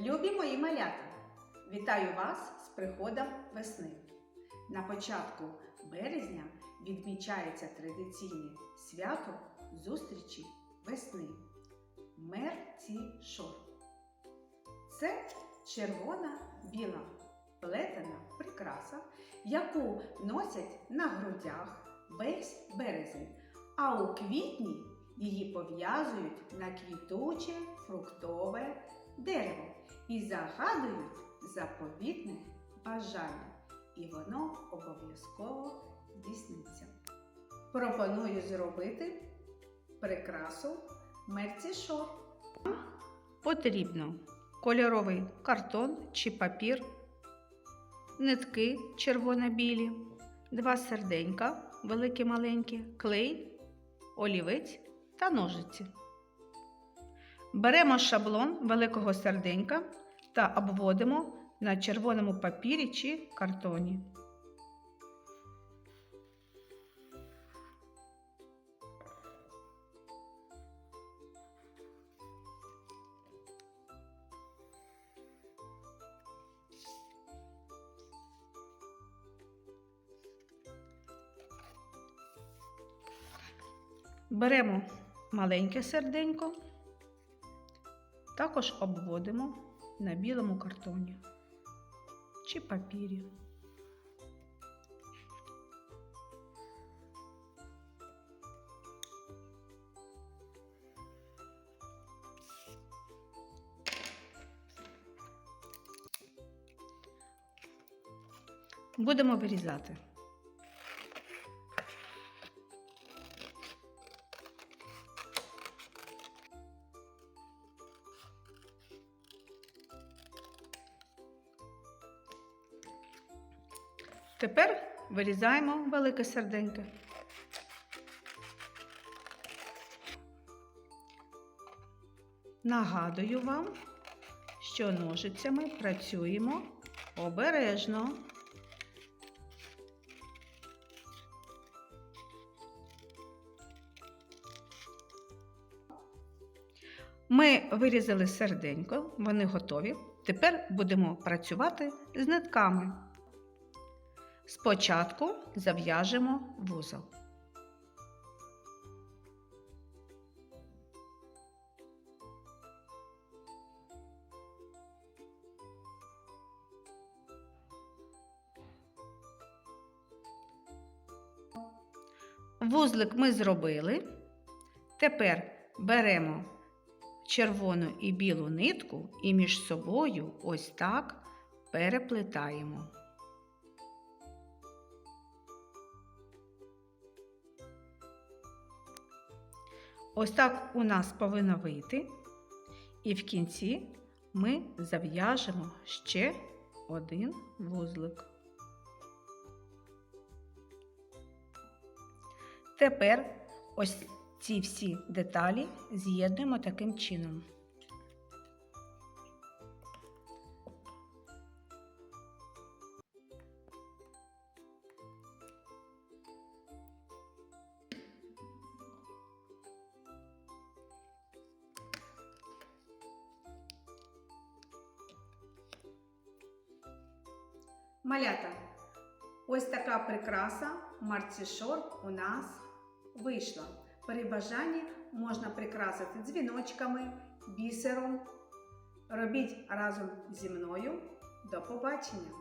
Любі мої малята! Вітаю вас з приходом весни. На початку березня відмічається традиційне свято зустрічі весни. Мерці шор. Це червона біла плетена прикраса, яку носять на грудях весь березень, а у квітні її пов'язують на квітуче фруктове дерево і загадують заповітне бажання, і воно обов'язково здійсниться. Пропоную зробити прикрасу мерцішор. Потрібно кольоровий картон чи папір, нитки червоно-білі, два серденька, великі маленькі, клей, олівець та ножиці. Беремо шаблон великого серденька та обводимо на червоному папірі чи картоні. Беремо маленьке серденько, також обводимо на білому картоні чи папірі. Будемо вирізати. Тепер вирізаємо велике серденько. Нагадую вам, що ножицями працюємо обережно. Ми вирізали серденько, вони готові. Тепер будемо працювати з нитками. Спочатку зав'яжемо вузол. Вузлик ми зробили. Тепер беремо червону і білу нитку і між собою ось так переплетаємо. Ось так у нас повинно вийти. І в кінці ми зав'яжемо ще один вузлик. Тепер ось ці всі деталі з'єднуємо таким чином. Малята, ось така прикраса марцішор у нас вийшла. При бажанні можна прикрасити дзвіночками, бісером. Робіть разом зі мною. До побачення!